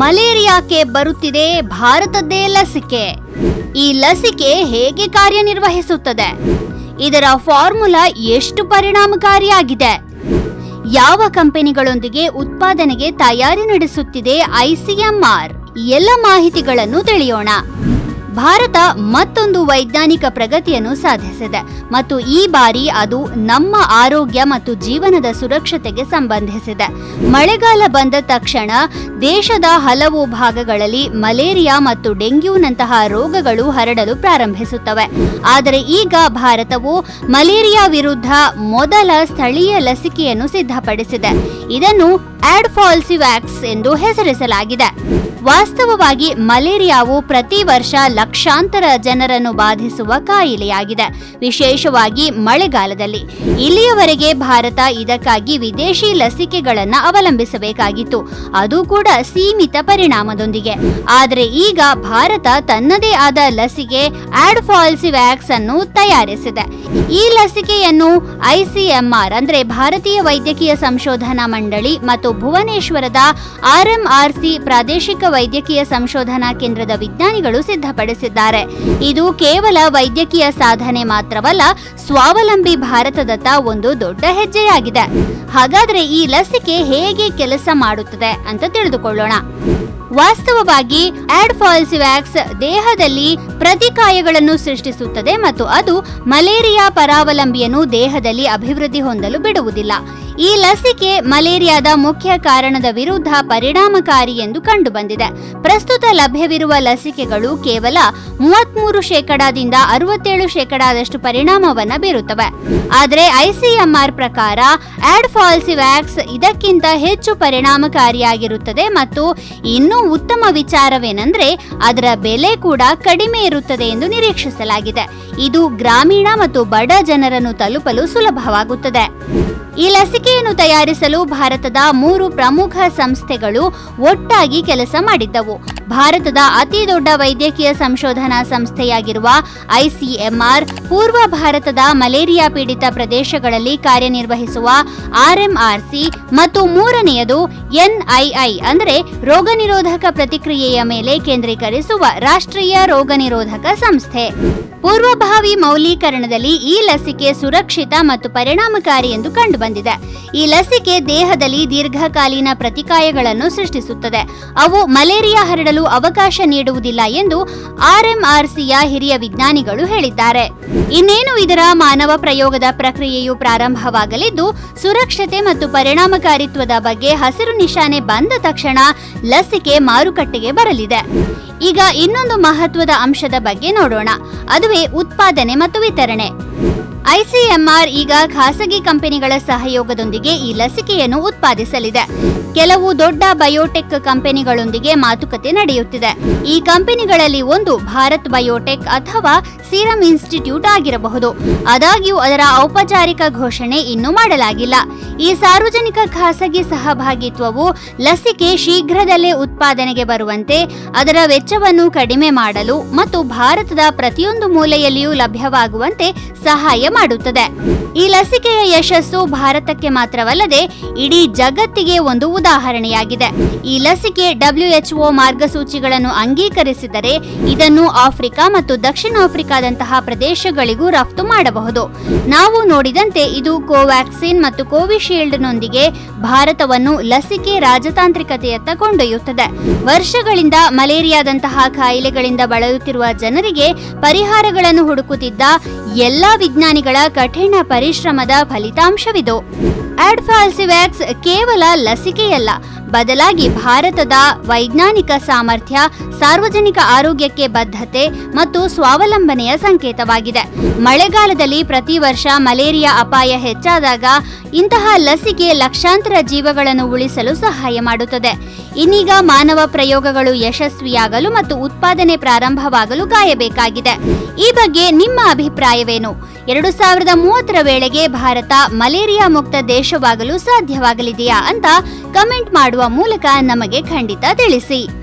ಮಲೇರಿಯಾಕ್ಕೆ ಬರುತ್ತಿದೆ ಭಾರತದ್ದೇ ಲಸಿಕೆ. ಈ ಲಸಿಕೆ ಹೇಗೆ ಕಾರ್ಯನಿರ್ವಹಿಸುತ್ತದೆ? ಇದರ ಫಾರ್ಮುಲಾ ಎಷ್ಟು ಪರಿಣಾಮಕಾರಿಯಾಗಿದೆ? ಯಾವ ಕಂಪನಿಗಳೊಂದಿಗೆ ಉತ್ಪಾದನೆಗೆ ತಯಾರಿ ನಡೆಸುತ್ತಿದೆ ಐಸಿಎಂಆರ್? ಎಲ್ಲ ಮಾಹಿತಿಗಳನ್ನು ತಿಳಿಯೋಣ. ಭಾರತ ಮತ್ತೊಂದು ವೈಜ್ಞಾನಿಕ ಪ್ರಗತಿಯನ್ನು ಸಾಧಿಸಿದೆ ಮತ್ತು ಈ ಬಾರಿ ಅದು ನಮ್ಮ ಆರೋಗ್ಯ ಮತ್ತು ಜೀವನದ ಸುರಕ್ಷತೆಗೆ ಸಂಬಂಧಿಸಿದೆ. ಮಳೆಗಾಲ ಬಂದ ತಕ್ಷಣ ದೇಶದ ಹಲವು ಭಾಗಗಳಲ್ಲಿ ಮಲೇರಿಯಾ ಮತ್ತು ಡೆಂಗ್ಯೂನಂತಹ ರೋಗಗಳು ಹರಡಲು ಪ್ರಾರಂಭಿಸುತ್ತವೆ. ಆದರೆ ಈಗ ಭಾರತವು ಮಲೇರಿಯಾ ವಿರುದ್ಧ ಮೊದಲ ಸ್ಥಳೀಯ ಲಸಿಕೆಯನ್ನು ಸಿದ್ಧಪಡಿಸಿದೆ. ಇದನ್ನು ಆಡ್ಫಾಲ್ಸಿವ್ಯಾಕ್ಸ್ ಎಂದು ಹೆಸರಿಸಲಾಗಿದೆ. ವಾಸ್ತವವಾಗಿ ಮಲೇರಿಯಾವು ಪ್ರತಿ ವರ್ಷ ಲಕ್ಷಾಂತರ ಜನರನ್ನು ಬಾಧಿಸುವ ಕಾಯಿಲೆಯಾಗಿದೆ. ವಿಶೇಷವಾಗಿ ಮಳೆಗಾಲದಲ್ಲಿ. ಇಲ್ಲಿಯವರೆಗೆ ಭಾರತ ಇದಕ್ಕಾಗಿ ವಿದೇಶಿ ಲಸಿಕೆಗಳನ್ನು ಅವಲಂಬಿಸಬೇಕಾಗಿತ್ತು. ಅದು ಕೂಡ ಸೀಮಿತ ಪರಿಣಾಮದೊಂದಿಗೆ. ಆದರೆ ಈಗ ಭಾರತ ತನ್ನದೇ ಆದ ಲಸಿಕೆ ಆಡ್ಫಾಲ್ಸಿವ್ಯಾಕ್ಸ್ ಅನ್ನು ತಯಾರಿಸಿದೆ. ಈ ಲಸಿಕೆಯನ್ನು ಐಸಿಎಂಆರ್ ಅಂದ್ರೆ ಭಾರತೀಯ ವೈದ್ಯಕೀಯ ಸಂಶೋಧನಾ ಮಂಡಳಿ ಮತ್ತು ಭುವನೇಶ್ವರದ ಆರ್ಎಂಆರ್ಸಿ ಪ್ರಾದೇಶಿಕ ವೈದ್ಯಕೀಯ ಸಂಶೋಧನಾ ಕೇಂದ್ರದ ವಿಜ್ಞಾನಿಗಳು ಸಿದ್ಧಪಡಿಸಿದ್ದಾರೆ. ಇದು ಕೇವಲ ವೈದ್ಯಕೀಯ ಸಾಧನೆ ಮಾತ್ರವಲ್ಲ, ಸ್ವಾವಲಂಬಿ ಭಾರತದತ್ತ ಒಂದು ದೊಡ್ಡ ಹೆಜ್ಜೆಯಾಗಿದೆ. ಹಾಗಾದ್ರೆ ಈ ಲಸಿಕೆ ಹೇಗೆ ಕೆಲಸ ಮಾಡುತ್ತದೆ ಅಂತ ತಿಳಿದುಕೊಳ್ಳೋಣ. ವಾಸ್ತವವಾಗಿ ಆಡ್ಫಾಲ್ಸಿವ್ಯಾಕ್ಸ್ ದೇಹದಲ್ಲಿ ಪ್ರತಿಕಾಯಗಳನ್ನು ಸೃಷ್ಟಿಸುತ್ತದೆ ಮತ್ತು ಅದು ಮಲೇರಿಯಾ ಪರಾವಲಂಬಿಯನ್ನು ದೇಹದಲ್ಲಿ ಅಭಿವೃದ್ಧಿ ಹೊಂದಲು ಬಿಡುವುದಿಲ್ಲ. ಈ ಲಸಿಕೆ ಮಲೇರಿಯಾದ ಮುಖ್ಯ ಕಾರಣದ ವಿರುದ್ಧ ಪರಿಣಾಮಕಾರಿ ಎಂದು ಕಂಡುಬಂದಿದೆ. ಪ್ರಸ್ತುತ ಲಭ್ಯವಿರುವ ಲಸಿಕೆಗಳು ಕೇವಲ ಮೂವತ್ಮೂರು ಶೇಕಡಾದಿಂದ ಅರವತ್ತೇಳು ಶೇಕಡಾದಷ್ಟು ಪರಿಣಾಮವನ್ನು ಬೀರುತ್ತವೆ. ಆದರೆ ಐಸಿಎಂಆರ್ ಪ್ರಕಾರ ಆಡ್ಫಾಲ್ಸಿವ್ಯಾಕ್ಸ್ ಇದಕ್ಕಿಂತ ಹೆಚ್ಚು ಪರಿಣಾಮಕಾರಿಯಾಗಿರುತ್ತದೆ ಮತ್ತು ಇನ್ನೂ ಉತ್ತಮ ವಿಚಾರವೇನೆಂದರೆ ಅದರ ಬೆಲೆ ಕೂಡ ಕಡಿಮೆ ಇರುತ್ತದೆ ಎಂದು ನಿರೀಕ್ಷಿಸಲಾಗಿದೆ. ಇದು ಗ್ರಾಮೀಣ ಮತ್ತು ಬಡ ಜನರನ್ನು ತಲುಪಲು ಸುಲಭವಾಗುತ್ತದೆ. ಈ ಲಸಿಕೆಯನ್ನು ತಯಾರಿಸಲು ಭಾರತದ ಮೂರು ಪ್ರಮುಖ ಸಂಸ್ಥೆಗಳು ಒಟ್ಟಾಗಿ ಕೆಲಸ ಮಾಡಿದ್ದವು. ಭಾರತದ ಅತಿ ದೊಡ್ಡ ವೈದ್ಯಕೀಯ ಸಂಶೋಧನಾ ಸಂಸ್ಥೆಯಾಗಿರುವ ಐಸಿಎಂಆರ್ ಪೂರ್ವ ಭಾರತದ ಮಲೇರಿಯಾ ಪೀಡಿತ ಪ್ರದೇಶಗಳಲ್ಲಿ ಕಾರ್ಯನಿರ್ವಹಿಸುವ ಆರ್ಎಂಆರ್ಸಿ ಮತ್ತು ಮೂರನೆಯದು ಎನ್ಐಐ ಅಂದರೆ ರೋಗ ನಿರೋಧಕ ಪ್ರತಿಕ್ರಿಯೆಯ ಮೇಲೆ ಕೇಂದ್ರೀಕರಿಸುವ ರಾಷ್ಟ್ರೀಯ ರೋಗ ನಿರೋಧಕ ಸಂಸ್ಥೆ. ಪೂರ್ವಭಾವಿ ಮೌಲ್ಯೀಕರಣದಲ್ಲಿ ಈ ಲಸಿಕೆ ಸುರಕ್ಷಿತ ಮತ್ತು ಪರಿಣಾಮಕಾರಿ ಎಂದು ಕಂಡುಬಂದಿದೆ. ಈ ಲಸಿಕೆ ದೇಹದಲ್ಲಿ ದೀರ್ಘಕಾಲೀನ ಪ್ರತಿಕಾಯಗಳನ್ನು ಸೃಷ್ಟಿಸುತ್ತದೆ. ಅವು ಮಲೇರಿಯಾ ಹರಡಲು ಅವಕಾಶ ನೀಡುವುದಿಲ್ಲ ಎಂದು ಆರ್ಎಂಆರ್ಸಿಯ ಹಿರಿಯ ವಿಜ್ಞಾನಿಗಳು ಹೇಳಿದ್ದಾರೆ. ಇನ್ನೇನು ಇದರ ಮಾನವ ಪ್ರಯೋಗದ ಪ್ರಕ್ರಿಯೆಯು ಪ್ರಾರಂಭವಾಗಲಿದ್ದು, ಸುರಕ್ಷತೆ ಮತ್ತು ಪರಿಣಾಮಕಾರಿತ್ವದ ಬಗ್ಗೆ ಹಸಿರು ನಿಶಾನೆ ಬಂದ ತಕ್ಷಣ ಲಸಿಕೆ ಮಾರುಕಟ್ಟೆಗೆ ಬರಲಿದೆ. ಈಗ ಇನ್ನೊಂದು ಮಹತ್ವದ ಅಂಶದ ಬಗ್ಗೆ ನೋಡೋಣ. ಅದುವೇ ಉತ್ಪಾದನೆ ಮತ್ತು ವಿತರಣೆ. ಐಸಿಎಂಆರ್ ಈಗ ಖಾಸಗಿ ಕಂಪನಿಗಳ ಸಹಯೋಗದೊಂದಿಗೆ ಈ ಲಸಿಕೆಯನ್ನು ಉತ್ಪಾದಿಸಲಿದೆ. ಕೆಲವು ದೊಡ್ಡ ಬಯೋಟೆಕ್ ಕಂಪನಿಗಳೊಂದಿಗೆ ಮಾತುಕತೆ ನಡೆಯುತ್ತಿದೆ. ಈ ಕಂಪನಿಗಳಲ್ಲಿ ಒಂದು ಭಾರತ್ ಬಯೋಟೆಕ್ ಅಥವಾ ಸೀರಂ ಇನ್ಸ್ಟಿಟ್ಯೂಟ್ ಆಗಿರಬಹುದು. ಆದಾಗ್ಯೂ ಅದರ ಔಪಚಾರಿಕ ಘೋಷಣೆ ಇನ್ನೂ ಮಾಡಲಾಗಿಲ್ಲ. ಈ ಸಾರ್ವಜನಿಕ ಖಾಸಗಿ ಸಹಭಾಗಿತ್ವವು ಲಸಿಕೆ ಶೀಘ್ರದಲ್ಲೇ ಉತ್ಪಾದನೆಗೆ ಬರುವಂತೆ ಅದರ ವೆಚ್ಚವನ್ನು ಕಡಿಮೆ ಮಾಡಲು ಮತ್ತು ಭಾರತದ ಪ್ರತಿಯೊಂದು ಮೂಲೆಯಲ್ಲಿಯೂ ಲಭ್ಯವಾಗುವಂತೆ ಸಹಾಯ ಮಾಡುತ್ತದೆ. ಈ ಲಸಿಕೆಯ ಯಶಸ್ಸು ಭಾರತಕ್ಕೆ ಮಾತ್ರವಲ್ಲದೆ ಇಡೀ ಜಗತ್ತಿಗೆ ಒಂದು ಉದಾಹರಣೆಯಾಗಿದೆ. ಈ ಲಸಿಕೆ ಡಬ್ಲ್ಯೂಎಚ್ಒ ಮಾರ್ಗಸೂಚಿಗಳನ್ನು ಅಂಗೀಕರಿಸಿದರೆ ಇದನ್ನು ಆಫ್ರಿಕಾ ಮತ್ತು ದಕ್ಷಿಣ ಆಫ್ರಿಕಾದಂತಹ ಪ್ರದೇಶಗಳಿಗೂ ರಫ್ತು ಮಾಡಬಹುದು. ನಾವು ನೋಡಿದಂತೆ ಇದು ಕೋವ್ಯಾಕ್ಸಿನ್ ಮತ್ತು ಕೋವಿಶೀಲ್ಡ್ನೊಂದಿಗೆ ಭಾರತವನ್ನು ಲಸಿಕೆ ರಾಜತಾಂತ್ರಿಕತೆಯತ್ತ ಕೊಂಡೊಯ್ಯುತ್ತದೆ. ವರ್ಷಗಳಿಂದ ಮಲೇರಿಯಾದಂತಹ ಕಾಯಿಲೆಗಳಿಂದ ಬಳಲುತ್ತಿರುವ ಜನರಿಗೆ ಪರಿಹಾರಗಳನ್ನು ಹುಡುಕುತ್ತಿದ್ದ ಎಲ್ಲಾ ವಿಜ್ಞಾನಿಗಳ ಕಠಿಣ ಪರಿಶ್ರಮದ ಫಲಿತಾಂಶವಿದು. ಆಡ್ಫಾಲ್ಸಿವ್ಯಾಕ್ಸ್ ಕೇವಲ ಲಸಿಕೆಯಲ್ಲ, ಬದಲಾಗಿ ಭಾರತದ ವೈಜ್ಞಾನಿಕ ಸಾಮರ್ಥ್ಯ, ಸಾರ್ವಜನಿಕ ಆರೋಗ್ಯಕ್ಕೆ ಬದ್ಧತೆ ಮತ್ತು ಸ್ವಾವಲಂಬನೆಯ ಸಂಕೇತವಾಗಿದೆ. ಮಳೆಗಾಲದಲ್ಲಿ ಪ್ರತಿ ವರ್ಷ ಮಲೇರಿಯಾ ಅಪಾಯ ಹೆಚ್ಚಾದಾಗ ಇಂತಹ ಲಸಿಕೆ ಲಕ್ಷಾಂತರ ಜೀವಗಳನ್ನು ಉಳಿಸಲು ಸಹಾಯ ಮಾಡುತ್ತದೆ. ಇನ್ನೀಗ ಮಾನವ ಪ್ರಯೋಗಗಳು ಯಶಸ್ವಿಯಾಗಲು ಮತ್ತು ಉತ್ಪಾದನೆ ಪ್ರಾರಂಭವಾಗಲು ಕಾಯಬೇಕಾಗಿದೆ. ಈ ಬಗ್ಗೆ ನಿಮ್ಮ ಅಭಿಪ್ರಾಯವೇನು? ಎರಡು ಸಾವಿರದ ಮೂವತ್ತರ ವೇಳೆಗೆ ಭಾರತ ಮಲೇರಿಯಾ ಮುಕ್ತ ದೇಶವಾಗಲು ಸಾಧ್ಯವಾಗಲಿದೆಯಾ ಅಂತ ಕಮೆಂಟ್ ಮಾಡುವ ಮೂಲಕ ನಮಗೆ ಖಂಡಿತ ತಿಳಿಸಿ.